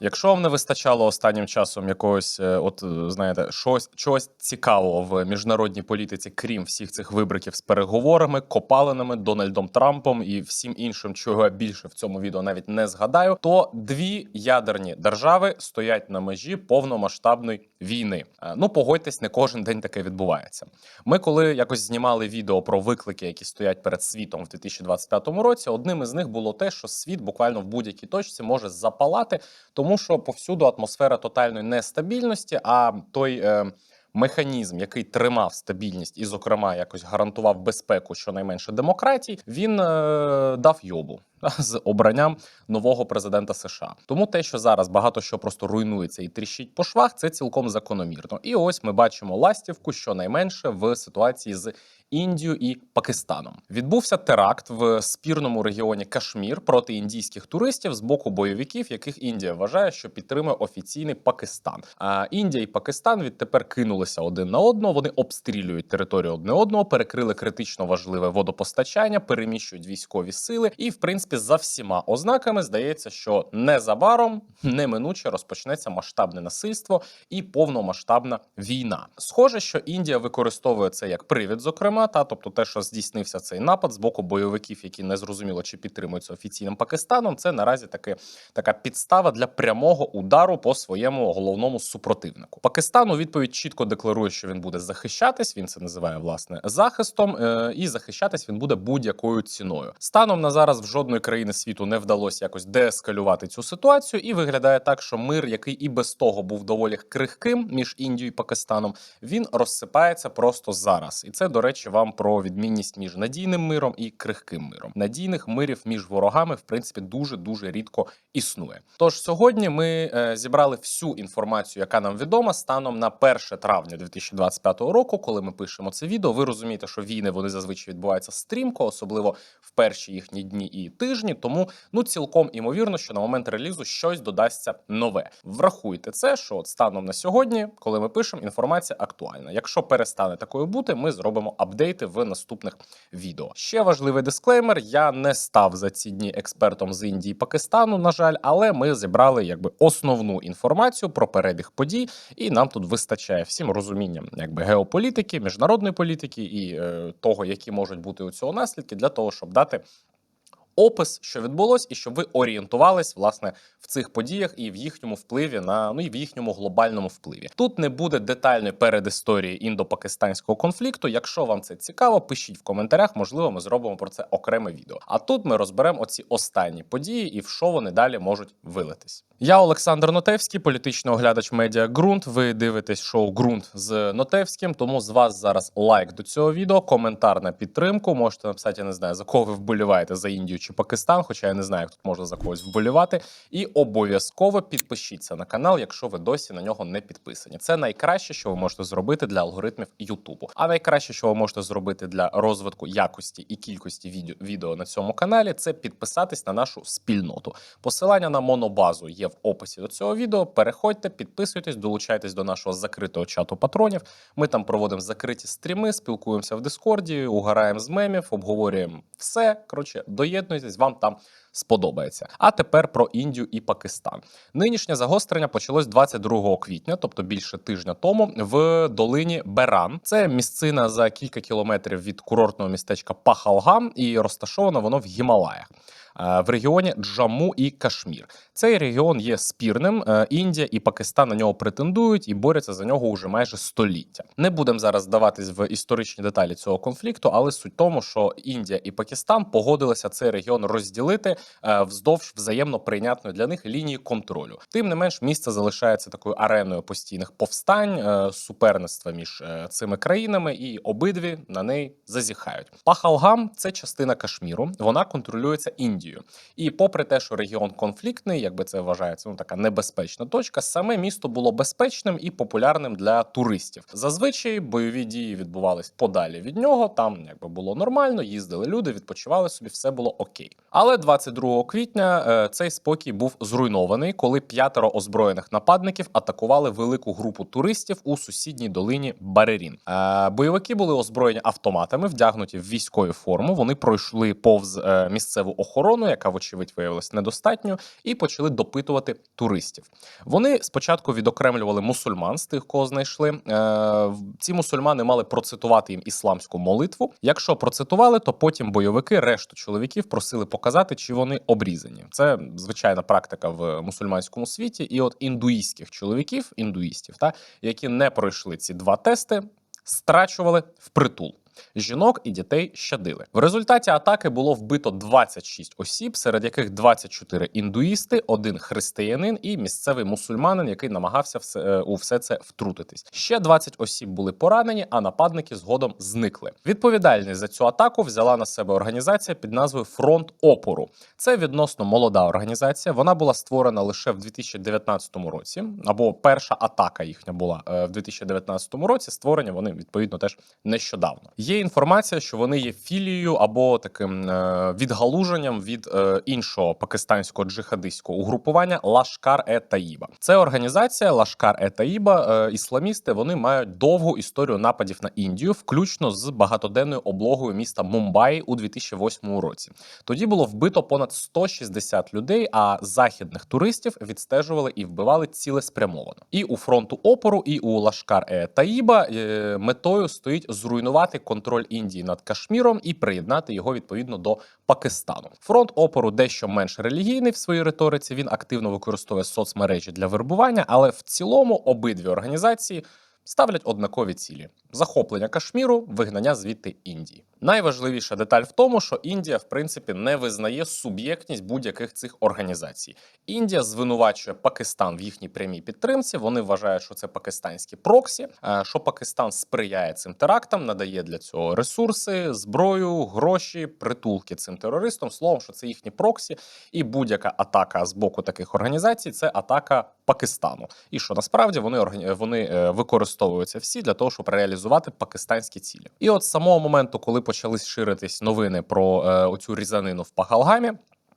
Якщо вам не вистачало останнім часом якогось, е, от е, знаєте, щось чогось цікавого в міжнародній політиці, крім всіх цих вибриків з переговорами, копалинами, Дональдом Трампом і всім іншим, чого я більше в цьому відео навіть не згадаю, то дві ядерні держави стоять на межі повномасштабної війни. Е, Ну погодьтесь, не кожен день таке відбувається. Ми, коли якось знімали відео про виклики, які стоять перед світом в 2025 році, одним із них було те, що світ буквально в будь-якій точці може запалати, тому що повсюду атмосфера тотальної нестабільності. А той е, механізм, який тримав стабільність і, зокрема, якось гарантував безпеку щонайменше демократій, він е, дав йобу. З обранням нового президента США, тому те, що зараз багато що просто руйнується і тріщить по швах, це цілком закономірно. І ось ми бачимо ластівку щонайменше в ситуації з Індією і Пакистаном. Відбувся теракт в спірному регіоні Кашмір проти індійських туристів з боку бойовиків, яких Індія вважає, що підтримує офіційний Пакистан. А Індія і Пакистан відтепер кинулися один на одного. Вони обстрілюють територію одне одного, перекрили критично важливе водопостачання, переміщують військові сили. І, в принципі, за всіма ознаками здається, що незабаром неминуче розпочнеться масштабне насильство і повномасштабна війна. Схоже, що Індія використовує це як привід, зокрема, та тобто те, що здійснився цей напад з боку бойовиків, які не зрозуміло чи підтримуються офіційним Пакистаном. Це наразі таки така підстава для прямого удару по своєму головному супротивнику. Пакистан у відповідь чітко декларує, що він буде захищатись. Він це називає власне захистом, е, і захищатись він буде будь-якою ціною. Станом на зараз в жодної країни світу не вдалося якось деескалювати цю ситуацію, і виглядає так, що мир, який і без того був доволі крихким між Індією і Пакистаном, він розсипається просто зараз. І це, до речі, вам про відмінність між надійним миром і крихким миром. Надійних мирів між ворогами, в принципі, дуже дуже рідко існує. Тож сьогодні ми е, зібрали всю інформацію, яка нам відома станом на 1 травня 2025 року, коли ми пишемо це відео. Ви розумієте, що війни вони зазвичай відбуваються стрімко, особливо в перші їхні дні і тижні. Тому ну цілком імовірно, що на момент релізу щось додасться нове. Врахуйте це, що от станом на сьогодні, коли ми пишемо, інформація актуальна. Якщо перестане такою бути, ми зробимо апдейти в наступних відео. Ще важливий дисклеймер: я не став за ці дні експертом з Індії і Пакистану, на жаль, але ми зібрали якби основну інформацію про перебіг подій, і нам тут вистачає всім розумінням якби геополітики, міжнародної політики і е, того, які можуть бути у цього наслідки, для того, щоб дати опис, що відбулось, і щоб ви орієнтувались власне в цих подіях і в їхньому впливі на ну і в їхньому глобальному впливі. Тут не буде детальної передісторії індо-пакистанського конфлікту. Якщо вам це цікаво, пишіть в коментарях. Можливо, ми зробимо про це окреме відео. А тут ми розберемо оці останні події і в що вони далі можуть вилитись. Я Олександр Нотевський, політичний оглядач медіа ґрунт. Ви дивитесь шоу ґрунт з Нотевським. Тому з вас зараз лайк до цього відео, коментар на підтримку. Можете написати, я не знаю за кого ви вболіваєте за Індію чи Пакистан, хоча я не знаю, як тут можна за когось вболівати. І обов'язково підпишіться на канал, якщо ви досі на нього не підписані. Це найкраще, що ви можете зробити для алгоритмів Ютубу. А найкраще, що ви можете зробити для розвитку якості і кількості відео, відео на цьому каналі, це підписатись на нашу спільноту. Посилання на монобазу є в описі до цього відео. Переходьте, підписуйтесь, долучайтесь до нашого закритого чату патронів. Ми там проводимо закриті стріми, спілкуємося в Дискорді, угораємо з мемів, обговорюємо все. Коротше, доєднуйтесь, вам там сподобається. А тепер про Індію і Пакистан. Нинішнє загострення почалось 22 квітня, тобто більше тижня тому, в долині Беран. Це місцина за кілька кілометрів від курортного містечка Пахалгам, і розташовано воно в Гімалаях. Е, В регіоні Джаму і Кашмір цей регіон є спірним. Е, Індія і Пакистан на нього претендують і борються за нього уже майже століття. Не будемо зараз здаватись в історичні деталі цього конфлікту, але суть тому, що Індія і Пакистан погодилися цей регіон розділити е, вздовж взаємно прийнятної для них лінії контролю. Тим не менш, місце залишається такою ареною постійних повстань, суперництва між цими країнами, і обидві на неї зазіхають. Пахалгам це частина Кашміру. Вона контролюється Індією. І попри те, що регіон конфліктний, якби це вважається, ну така небезпечна точка, саме місто було безпечним і популярним для туристів. Зазвичай бойові дії відбувались подалі від нього. Там якби було нормально, їздили люди, відпочивали собі, все було окей. Але 22 квітня е, цей спокій був зруйнований, коли п'ятеро озброєних нападників атакували велику групу туристів у сусідній долині Барерін. Е, бойовики були озброєні автоматами, вдягнуті в військові форму. Вони пройшли повз е, місцеву охорону. Охорону, яка, вочевидь, виявилась недостатньою, і почали допитувати туристів. Вони спочатку відокремлювали мусульман з тих, кого знайшли. Е, ці мусульмани мали процитувати їм ісламську молитву. Якщо процитували, то потім бойовики решту чоловіків просили показати, чи вони обрізані. Це звичайна практика в мусульманському світі. І от індуїстських чоловіків, індуїстів, та які не пройшли ці два тести, страчували впритул. Жінок і дітей щадили. В результаті атаки було вбито 26 осіб, серед яких 24 індуїсти, один християнин і місцевий мусульманин, який намагався все, е, у все це втрутитись. Ще 20 осіб були поранені, а нападники згодом зникли. Відповідальність за цю атаку взяла на себе організація під назвою Фронт опору. Це відносно молода організація. Вона була створена лише в 2019 році, або перша атака їхня була е, в 2019 році. Створені вони відповідно теж нещодавно. Є інформація, що вони є філією або таким е, відгалуженням від е, іншого пакистанського джихадистського угрупування Лашкар е Таїба. Це організація Лашкар е Таїба. Е, ісламісти вони мають довгу історію нападів на Індію, включно з багатоденною облогою міста Мумбаї у 2008 році. Тоді було вбито понад 160 людей, а західних туристів відстежували і вбивали цілеспрямовано. І у фронту опору, і у Лашкар е Таїба метою стоїть зруйнувати контроль Індії над Кашміром і приєднати його відповідно до Пакистану. Фронт опору дещо менш релігійний в своїй риториці. Він активно використовує соцмережі для вербування, але в цілому обидві організації. Ставлять однакові цілі: захоплення Кашміру, вигнання звідти Індії. Найважливіша деталь в тому, що Індія, в принципі, не визнає суб'єктність будь-яких цих організацій. Індія звинувачує Пакистан в їхній прямій підтримці. Вони вважають, що це пакистанські проксі, е, що Пакистан сприяє цим терактам, надає для цього ресурси, зброю, гроші, притулки цим терористам. Словом, що це їхні проксі, і будь-яка атака з боку таких організацій це атака Пакистану. І що насправді вони вони е, використовуються всі для того, щоб реалізувати пакистанські цілі. І от з самого моменту, коли почали ширитись новини про е, оцю різанину в Пахалгамі.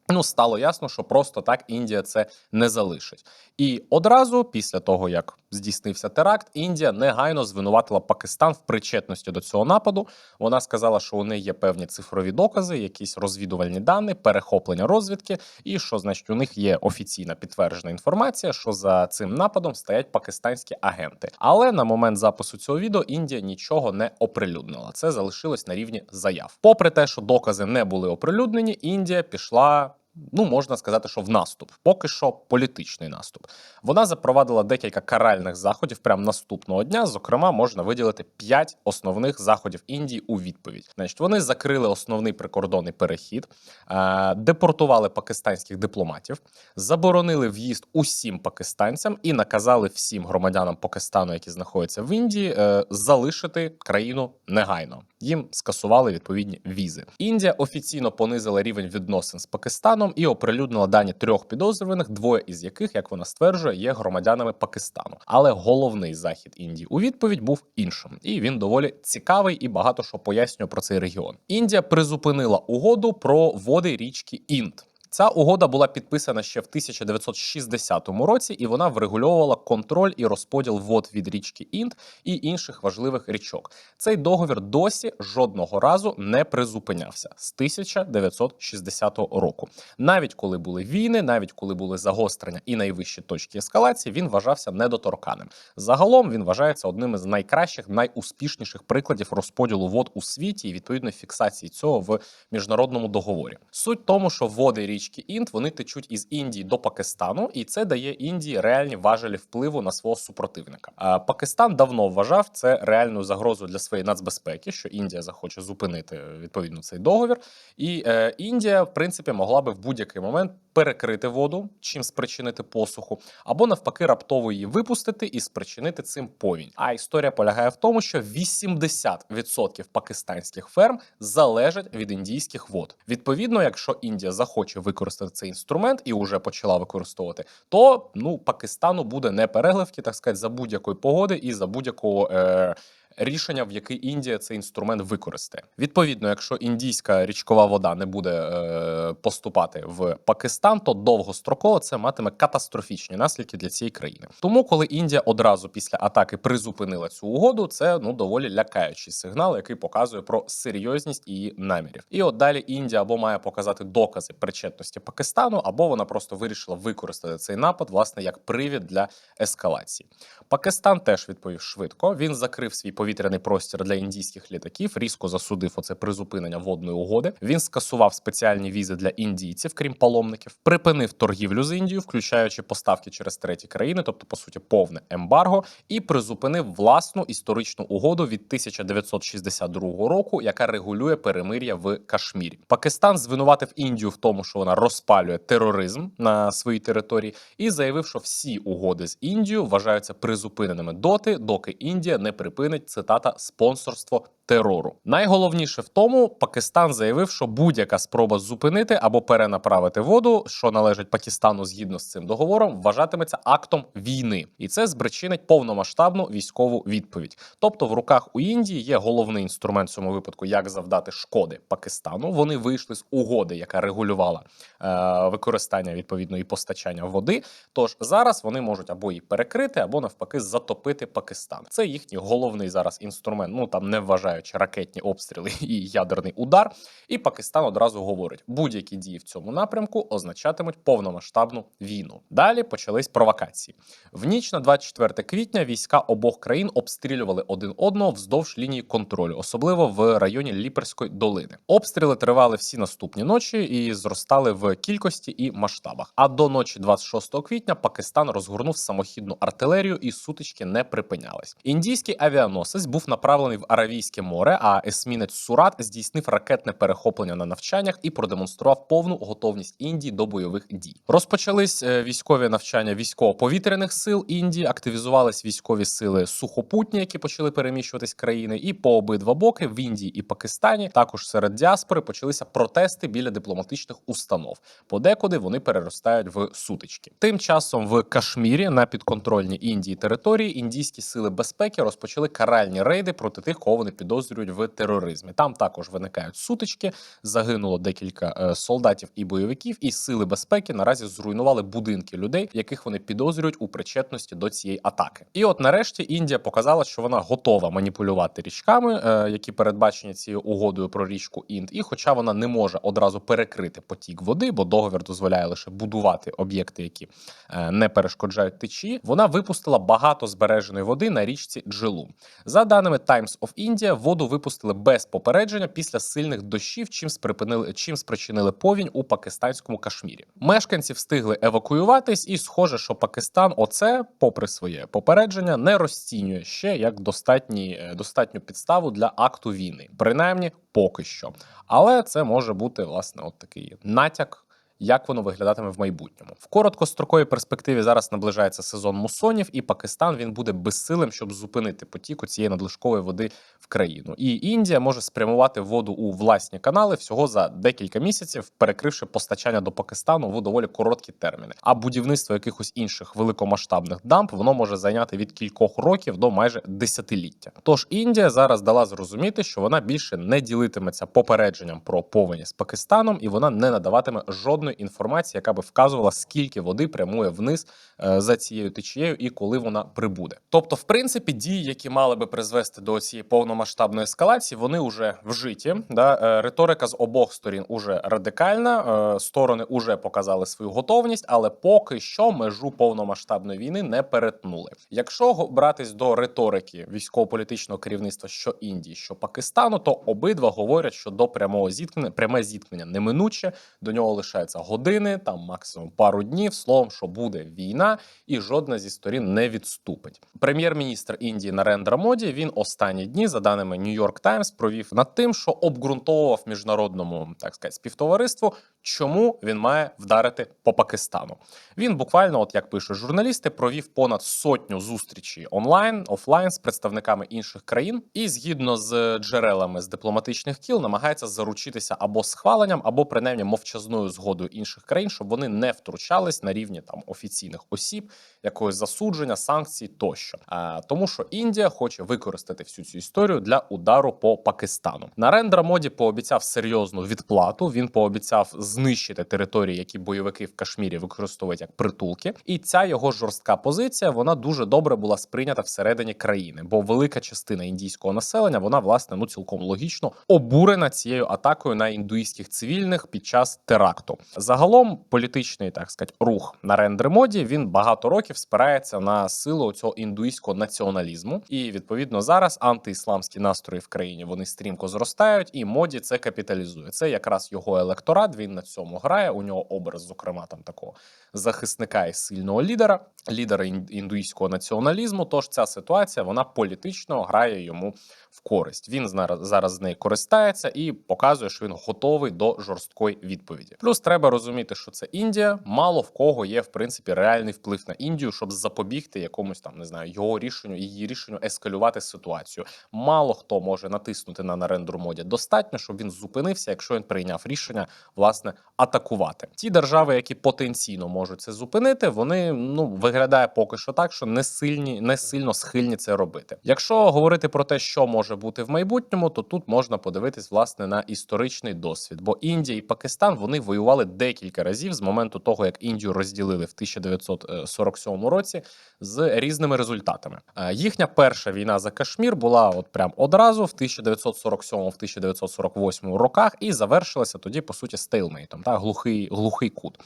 Ну, стало ясно, що просто так Індія це не залишить. І одразу після того, як здійснився теракт, Індія негайно звинуватила Пакистан в причетності до цього нападу. Вона сказала, що у неї є певні цифрові докази, якісь розвідувальні дані, перехоплення розвідки, і що значить у них є офіційна підтверджена інформація, що за цим нападом стоять пакистанські агенти. Але на момент запису цього відео Індія нічого не оприлюднила. Це залишилось на рівні заяв. Попри те, що докази не були оприлюднені, Індія пішла. Ну, можна сказати, що в наступ, поки що політичний наступ. Вона запровадила декілька каральних заходів прямо наступного дня. Зокрема, можна виділити п'ять основних заходів Індії у відповідь. Значить, вони закрили основний прикордонний перехід, е, депортували пакистанських дипломатів, заборонили в'їзд усім пакистанцям і наказали всім громадянам Пакистану, які знаходяться в Індії, е, залишити країну негайно. Їм скасували відповідні візи. Індія офіційно понизила рівень відносин з Пакистаном і оприлюднила дані трьох підозрюваних, двоє із яких, як вона стверджує, є громадянами Пакистану. Але головний захід Індії у відповідь був іншим, і він доволі цікавий і багато що пояснює про цей регіон. Індія призупинила угоду про води річки Інд. Ця угода була підписана ще в 1960 році, і вона врегульовувала контроль і розподіл вод від річки Інд і інших важливих річок. Цей договір досі жодного разу не призупинявся з 1960 року. Навіть коли були війни, навіть коли були загострення і найвищі точки ескалації, він вважався недоторканим. Загалом він вважається одним із найкращих, найуспішніших прикладів розподілу вод у світі і відповідної фіксації цього в міжнародному договорі. Суть тому, що води річки Інд вони течуть із Індії до Пакистану, і це дає Індії реальні важелі впливу на свого супротивника. Пакистан давно вважав це реальною загрозою для своєї нацбезпеки, що Індія захоче зупинити відповідно цей договір. І е, Індія, в принципі, могла би в будь-який момент перекрити воду, чим спричинити посуху, або навпаки, раптово її випустити і спричинити цим повінь. А історія полягає в тому, що 80% пакистанських ферм залежать від індійських вод. Відповідно, якщо Індія захоче використати цей інструмент і вже почала використовувати, то ну Пакистану буде не перегливки, так сказати, за будь-якої погоди і за будь-якого. Е- рішення, в який Індія цей інструмент використає. Відповідно, якщо індійська річкова вода не буде е, поступати в Пакистан, то довгостроково це матиме катастрофічні наслідки для цієї країни. Тому, коли Індія одразу після атаки призупинила цю угоду, це ну доволі лякаючий сигнал, який показує про серйозність її намірів. І от далі Індія або має показати докази причетності Пакистану, або вона просто вирішила використати цей напад власне як привід для ескалації. Пакистан теж відповів швидко. Він закрив свій повітряний простір для індійських літаків, різко засудив оце призупинення водної угоди. Він скасував спеціальні візи для індійців, крім паломників, припинив торгівлю з Індією, включаючи поставки через треті країни, тобто по суті повне ембарго, і призупинив власну історичну угоду від 1962 року, яка регулює перемир'я в Кашмірі. Пакистан звинуватив Індію в тому, що вона розпалює тероризм на своїй території, і заявив, що всі угоди з Індією вважаються призупиненими доти, доки Індія не припинить цитата спонсорство. Терору найголовніше в тому, Пакистан заявив, що будь-яка спроба зупинити або перенаправити воду, що належить Пакистану згідно з цим договором, вважатиметься актом війни, і це збричинить повномасштабну військову відповідь. Тобто, в руках у Індії є головний інструмент в цьому випадку, як завдати шкоди Пакистану. Вони вийшли з угоди, яка регулювала е, використання відповідно і постачання води. Тож зараз вони можуть або її перекрити, або навпаки затопити Пакистан. Це їхній головний зараз інструмент. Ну там не вважаючи ракетні обстріли і ядерний удар. І Пакистан одразу говорить: будь-які дії в цьому напрямку означатимуть повномасштабну війну. Далі почались провокації. В ніч на 24 квітня війська обох країн обстрілювали один одного вздовж лінії контролю, особливо в районі Ліперської долини. Обстріли тривали всі наступні ночі і зростали в кількості і масштабах. А до ночі 26 квітня Пакистан розгорнув самохідну артилерію, і сутички не припинялись. Індійський авіаносець був направлений в Аравійське море, а есмінець Сурат здійснив ракетне перехоплення на навчаннях і продемонстрував повну готовність Індії до бойових дій. Розпочались е, військові навчання військово-повітряних сил Індії, активізувались військові сили сухопутні, які почали переміщуватись країни, і по обидва боки в Індії і Пакистані також серед діаспори почалися протести біля дипломатичних установ. Подекуди вони переростають в сутички. Тим часом в Кашмірі на підконтрольній Індії території індійські сили безпеки розпочали каральні рейди проти тих, кого вони підозрюють в тероризмі. Там також виникають сутички. Загинуло декілька е, солдатів і бойовиків, і сили безпеки наразі зруйнували будинки людей, яких вони підозрюють у причетності до цієї атаки. І от нарешті Індія показала, що вона готова маніпулювати річками, е, які передбачені цією угодою про річку Інд. І, хоча вона не може одразу перекрити потік води, бо договір дозволяє лише будувати об'єкти, які е, не перешкоджають течії, вона випустила багато збереженої води на річці Джилу. За даними Times of India, воду випустили без попередження після сильних дощів, чим сприпинили чим спричинили повінь у пакистанському Кашмірі. Мешканці встигли евакуюватись, і схоже, що Пакистан, оце, попри своє попередження, не розцінює ще як достатні, е, достатню підставу для акту війни, принаймні поки що. Але це може бути власне от такий натяк. Як воно виглядатиме в майбутньому в короткостроковій перспективі зараз наближається сезон мусонів, і Пакистан він буде безсилим, щоб зупинити потік цієї надлишкової води в країну. І Індія може спрямувати воду у власні канали всього за декілька місяців, перекривши постачання до Пакистану в доволі короткі терміни. А будівництво якихось інших великомасштабних дамп воно може зайняти від кількох років до майже десятиліття. Тож Індія зараз дала зрозуміти, що вона більше не ділитиметься попередженням про повені з Пакистаном, і вона не надаватиме жодної інформації, яка би вказувала, скільки води прямує вниз е, за цією течією і коли вона прибуде. Тобто, в принципі, дії, які мали би призвести до цієї повномасштабної ескалації, вони вже вжиті. Да? Е, Риторика з обох сторін уже радикальна. е, Сторони вже показали свою готовність, але поки що межу повномасштабної війни не перетнули. Якщо братись до риторики військово-політичного керівництва, що Індії, що Пакистану, то обидва говорять, що до прямого зіткнення пряме зіткнення неминуче. До нього лишається години, там максимум пару днів. Словом, що буде війна, і жодна зі сторін не відступить. Прем'єр-міністр Індії Нарендра Моді він останні дні, за даними New York Times, провів над тим, що обґрунтовував міжнародному так сказати, співтовариству, чому він має вдарити по Пакистану. Він буквально, от як пишуть журналісти, провів понад сотню зустрічей онлайн, офлайн з представниками інших країн, і згідно з джерелами з дипломатичних кіл намагається заручитися або схваленням, або принаймні мовчазною згодою інших країн, щоб вони не втручались на рівні там офіційних осіб, якогось засудження, санкцій тощо. А, тому що Індія хоче використати всю цю історію для удару по Пакистану. Нарендра моді пообіцяв серйозну відплату. Він пообіцяв знищити території, які бойовики в Кашмірі використовують як притулки. І ця його жорстка позиція вона дуже добре була сприйнята всередині країни, бо велика частина індійського населення вона власне ну цілком логічно обурена цією атакою на індуїстських цивільних під час теракту. Загалом політичний так сказати, рух Нарендри моді він багато років спирається на силу цього індуїстського націоналізму, і відповідно зараз антиісламські настрої в країні вони стрімко зростають, і моді це капіталізує. Це якраз його електорат. Він на цьому грає. У нього образ, зокрема, там такого захисника і сильного лідера, лідера ін- індуїстського націоналізму. Тож ця ситуація вона політично грає йому в користь. Він зараз з неї користається і показує, що він готовий до жорсткої відповіді. Плюс треба розуміти, що це Індія. Мало в кого є в принципі реальний вплив на Індію, щоб запобігти якомусь там не знаю його рішенню, її рішенню ескалювати ситуацію. Мало хто може натиснути на нарендру моді. Достатньо, щоб він зупинився, якщо він прийняв рішення власне атакувати. Ті держави, які потенційно можуть це зупинити, вони ну виглядає поки що так, що не сильні, не сильно схильні це робити. Якщо говорити про те, що може бути в майбутньому, то тут можна подивитись власне на історичний досвід. Бо Індія і Пакистан вони воювали декілька разів з моменту того, як Індію розділили в 1947 році з різними результатами. Е, Їхня перша війна за Кашмір була от прям одразу в 1947-1948 роках і завершилася тоді по суті стейлмейтом, та глухий глухий кут.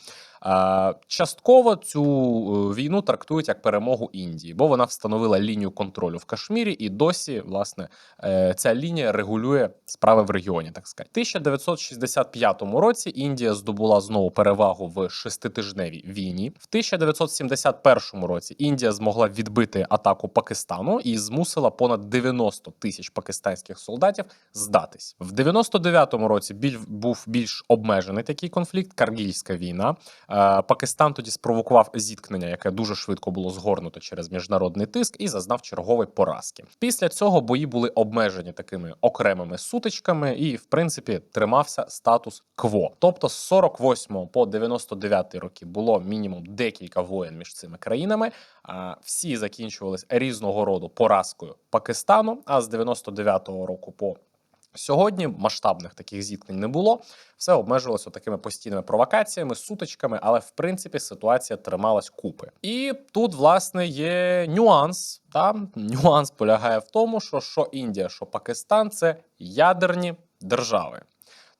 Частково цю е, війну трактують як перемогу Індії, бо вона встановила лінію контролю в Кашмірі, і досі власне е, ця лінія регулює справи в регіоні. Так сказати, В 1965 році Індія здобула знову перевагу в шеститижневій війні. В 1971 році Індія змогла відбити атаку Пакистану і змусила понад 90 тисяч пакистанських солдатів здатись. В 99-му році біль був більш обмежений такий конфлікт. Каргільська війна. Е, Пакистан тоді спровокував зіткнення, яке дуже швидко було згорнуто через міжнародний тиск, і зазнав чергової поразки. Після цього бої були обмежені такими окремими сутичками, і в принципі тримався статус кво. Тобто з 48 по 99 роки було мінімум декілька воєн між цими країнами. А всі закінчувались різного роду поразкою Пакистану. А з 99-го року по Сьогодні масштабних таких зіткнень не було. Все обмежувалося такими постійними провокаціями, сутичками, але в принципі ситуація трималась купи. І тут, власне, є нюанс. Та нюанс полягає в тому, що що Індія, що Пакистан це ядерні держави.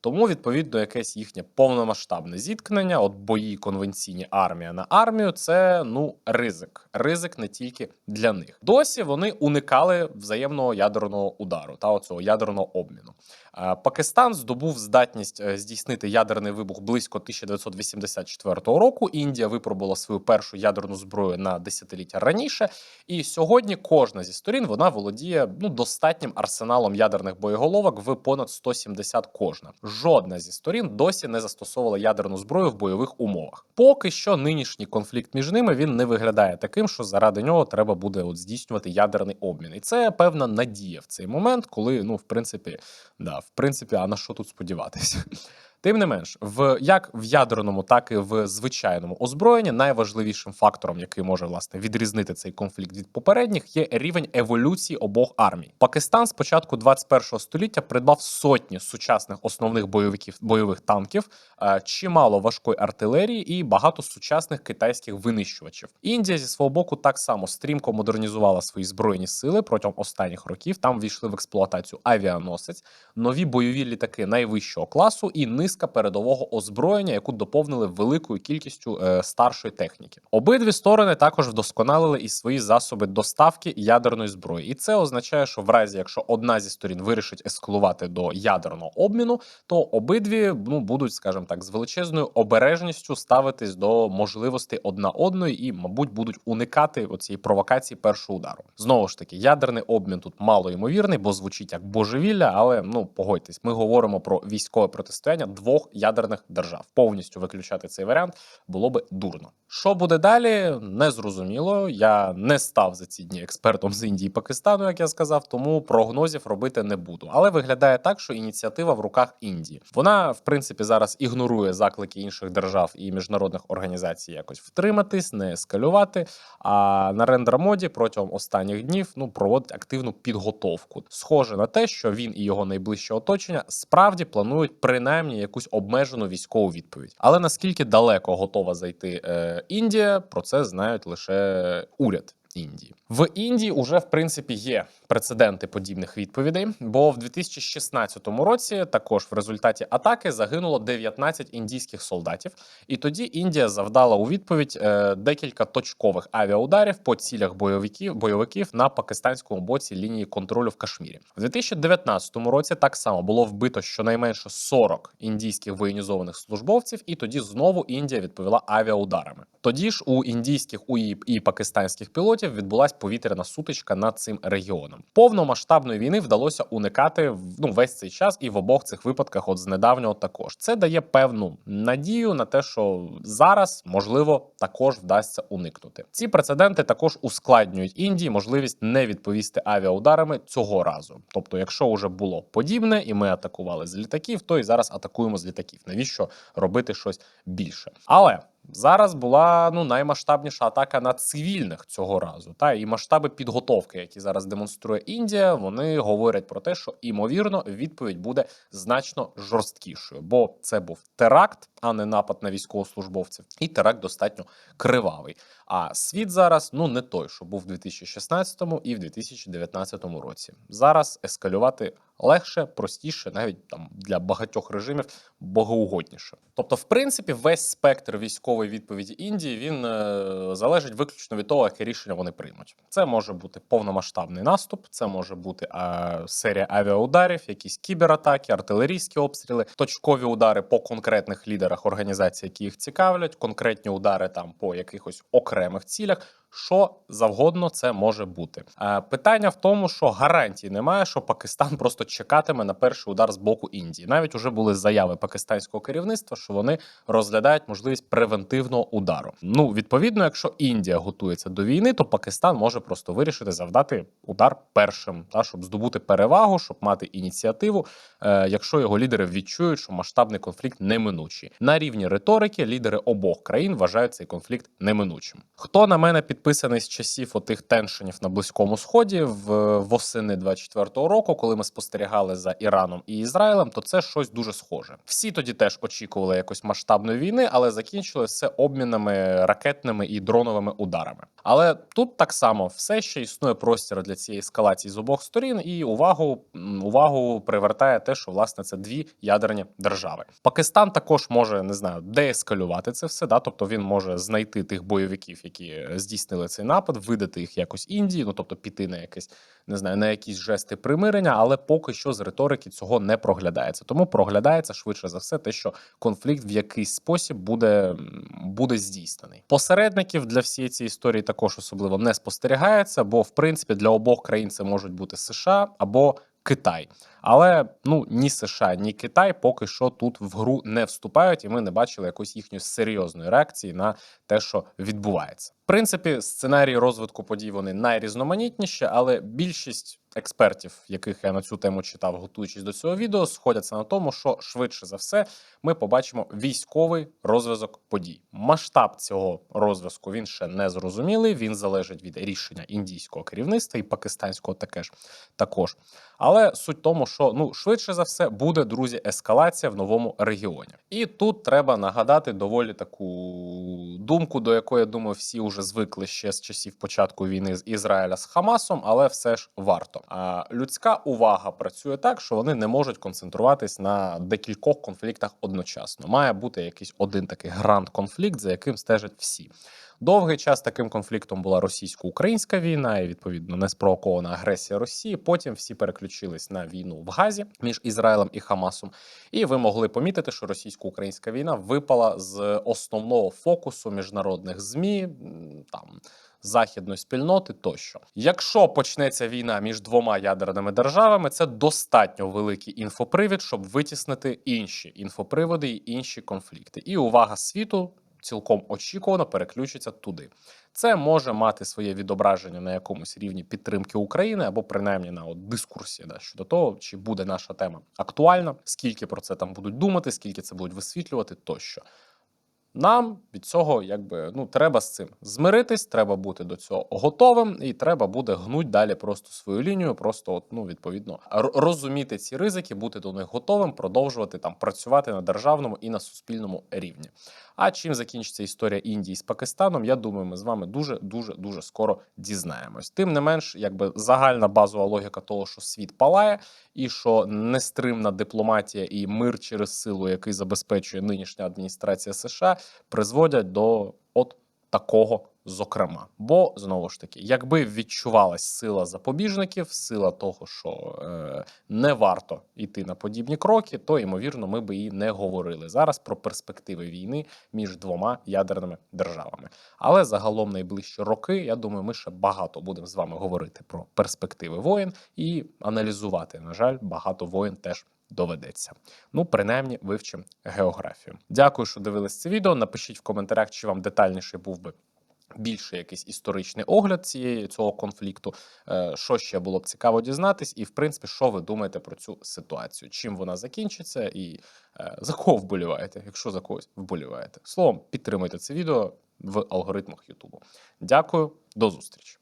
Тому, відповідно, якесь їхнє повномасштабне зіткнення, от бої конвенційні армія на армію, це ну ризик. Ризик не тільки для них. Досі вони уникали взаємного ядерного удару та оцього ядерного обміну. Пакистан здобув здатність е, здійснити ядерний вибух близько 1984 року. Індія випробувала свою першу ядерну зброю на десятиліття раніше. І сьогодні кожна зі сторін вона володіє ну достатнім арсеналом ядерних боєголовок в понад 170 кожна. Жодна зі сторін досі не застосовувала ядерну зброю в бойових умовах. Поки що нинішній конфлікт між ними він не виглядає таким, що заради нього треба буде от здійснювати ядерний обмін. І це певна надія в цей момент, коли ну в принципі, да, в принципі, а на що тут сподіватися? Тим не менш, в як в ядерному, так і в звичайному озброєнні найважливішим фактором, який може власне відрізнити цей конфлікт від попередніх, є рівень еволюції обох армій. Пакистан з початку 21 століття придбав сотні сучасних основних бойовиків бойових танків, е, чимало важкої артилерії і багато сучасних китайських винищувачів. Індія зі свого боку так само стрімко модернізувала свої збройні сили протягом останніх років. Там війшли в експлуатацію авіаносець, нові бойові літаки найвищого класу і низка передового озброєння, яку доповнили великою кількістю е, старшої техніки. Обидві сторони також вдосконалили і свої засоби доставки ядерної зброї, і це означає, що в разі, якщо одна зі сторін вирішить ескалувати до ядерного обміну, то обидві ну будуть, скажімо так, з величезною обережністю ставитись до можливостей одна одної і, мабуть, будуть уникати оцієї провокації першого удару. Знову ж таки, ядерний обмін тут мало ймовірний, бо звучить як божевілля, але ну погодьтесь, ми говоримо про військове протистояння двох ядерних держав. Повністю виключати цей варіант було би дурно. Що буде далі, не зрозуміло. Я не став за ці дні експертом з Індії і Пакистану, як я сказав, тому прогнозів робити не буду. Але виглядає так, що ініціатива в руках Індії. Вона, в принципі, зараз ігнорує заклики інших держав і міжнародних організацій якось втриматись, не ескалювати. А на рендер-моді протягом останніх днів ну проводить активну підготовку. Схоже на те, що він і його найближче оточення справді планують принаймні якусь обмежену військову відповідь. Але наскільки далеко готова зайти е, Індія, про це знають лише уряд. Індії в Індії уже в принципі є прецеденти подібних відповідей. Бо в 2016 році також в результаті атаки загинуло 19 індійських солдатів, і тоді Індія завдала у відповідь е, декілька точкових авіаударів по цілях бойовиків бойовиків на пакистанському боці лінії контролю в Кашмірі. В 2019 році так само було вбито щонайменше 40 індійських воєнізованих службовців, і тоді знову Індія відповіла авіаударами. Тоді ж у індійських у і, пакистанських пілотів відбулась повітряна сутичка над цим регіоном. Повномасштабної війни вдалося уникати ну весь цей час, і в обох цих випадках, от з недавнього, також це дає певну надію на те, що зараз можливо також вдасться уникнути. Ці прецеденти також ускладнюють Індії можливість не відповісти авіаударами цього разу. Тобто, якщо вже було подібне, і ми атакували з літаків, то і зараз атакуємо з літаків. Навіщо робити щось більше? Але Зараз була ну наймасштабніша атака на цивільних цього разу. Та і масштаби підготовки, які зараз демонструє Індія, вони говорять про те, що імовірно відповідь буде значно жорсткішою, бо це був теракт, а не напад на військовослужбовців, і теракт достатньо кривавий. А світ зараз ну не той, що був в 2016 і в 2019 році. Зараз ескалювати легше, простіше, навіть там для багатьох режимів богоугодніше. Тобто, в принципі, весь спектр військової відповіді Індії він е, залежить виключно від того, яке рішення вони приймуть. Це може бути повномасштабний наступ, це може бути е, серія авіаударів, якісь кібератаки, артилерійські обстріли, точкові удари по конкретних лідерах організацій, які їх цікавлять, конкретні удари там по якихось окремих цілях. Що завгодно це може бути. Е, питання в тому, що гарантій немає, що Пакистан просто чекатиме на перший удар з боку Індії. Навіть уже були заяви пакистанського керівництва, що вони розглядають можливість превентивного удару. Ну відповідно, якщо Індія готується до війни, то Пакистан може просто вирішити завдати удар першим, та щоб здобути перевагу, щоб мати ініціативу, е, якщо його лідери відчують, що масштабний конфлікт неминучий. На рівні риторики лідери обох країн вважають цей конфлікт неминучим. Хто на мене підписаний з часів отих теншенів на близькому сході в восени 24-го року, коли ми спостерігали за Іраном і Ізраїлем, то це щось дуже схоже. Всі тоді теж очікували якось масштабної війни, але закінчилось все обмінами ракетними і дроновими ударами. Але тут так само все ще існує простір для цієї ескалації з обох сторін, і увагу увагу привертає те, що власне це дві ядерні держави. Пакистан також може не знаю деескалювати це все. Да, тобто він може знайти тих бойовиків, які здійснили цей напад, видати їх якось Індії, ну тобто піти на якесь не знаю на якісь жести примирення, але поки що з риторики цього не проглядається. Тому проглядається швидше за все, те, що конфлікт в якийсь спосіб буде, буде здійснений. Посередників для всієї цієї історії також особливо не спостерігається, бо в принципі для обох країн це можуть бути США або Китай. Але ну ні США, ні Китай поки що тут в гру не вступають, і ми не бачили якоїсь їхньої серйозної реакції на те, що відбувається. В принципі, сценарії розвитку подій вони найрізноманітніші, але більшість експертів, яких я на цю тему читав, готуючись до цього відео, сходяться на тому, що швидше за все ми побачимо військовий розв'язок подій. Масштаб цього розв'язку він ще не зрозумілий. Він залежить від рішення індійського керівництва і пакистанського також. також. Але суть тому, що ну швидше за все буде друзі ескалація в новому регіоні. І тут треба нагадати доволі таку думку, до якої я думаю, всі вже звикли ще з часів початку війни з Ізраїля з Хамасом, але все ж варто. А людська увага працює так, що вони не можуть концентруватись на декількох конфліктах одночасно. Має бути якийсь один такий гранд конфлікт, за яким стежать всі. Довгий час таким конфліктом була російсько-українська війна і відповідно неспровокована агресія Росії. Потім всі переключились на війну в Газі між Ізраїлем і Хамасом. І ви могли помітити, що російсько-українська війна випала з основного фокусу міжнародних змі там західної спільноти тощо. Якщо почнеться війна між двома ядерними державами, це достатньо великий інфопривід, щоб витіснити інші інфоприводи і інші конфлікти. І увага світу цілком очікувано переключиться туди. Це може мати своє відображення на якомусь рівні підтримки України або принаймні на от дискурсі да, щодо того, чи буде наша тема актуальна, скільки про це там будуть думати, скільки це будуть висвітлювати тощо. Нам від цього якби ну треба з цим змиритись, треба бути до цього готовим, і треба буде гнуть далі просто свою лінію, просто от, ну відповідно розуміти ці ризики, бути до них готовим, продовжувати там працювати на державному і на суспільному рівні. А чим закінчиться історія Індії з Пакистаном? Я думаю, ми з вами дуже дуже дуже скоро дізнаємось. Тим не менш, якби загальна базова логіка того, що світ палає, і що нестримна дипломатія і мир через силу, який забезпечує нинішня адміністрація США, призводять до от такого. Зокрема, бо знову ж таки, якби відчувалась сила запобіжників, сила того, що е, не варто йти на подібні кроки, то ймовірно, ми би і не говорили зараз про перспективи війни між двома ядерними державами. Але загалом найближчі роки, я думаю, ми ще багато будемо з вами говорити про перспективи воєн і аналізувати. На жаль, багато воєн теж доведеться. Ну, принаймні, вивчимо географію. Дякую, що дивились це відео. Напишіть в коментарях, чи вам детальніше був би. Більше якийсь історичний огляд цієї цього конфлікту, Е, що ще було б цікаво дізнатись, і в принципі, що ви думаєте про цю ситуацію? Чим вона закінчиться, і е, за кого вболіваєте, якщо за когось вболіваєте. Словом, підтримуйте це відео в алгоритмах Ютубу. Дякую, до зустрічі.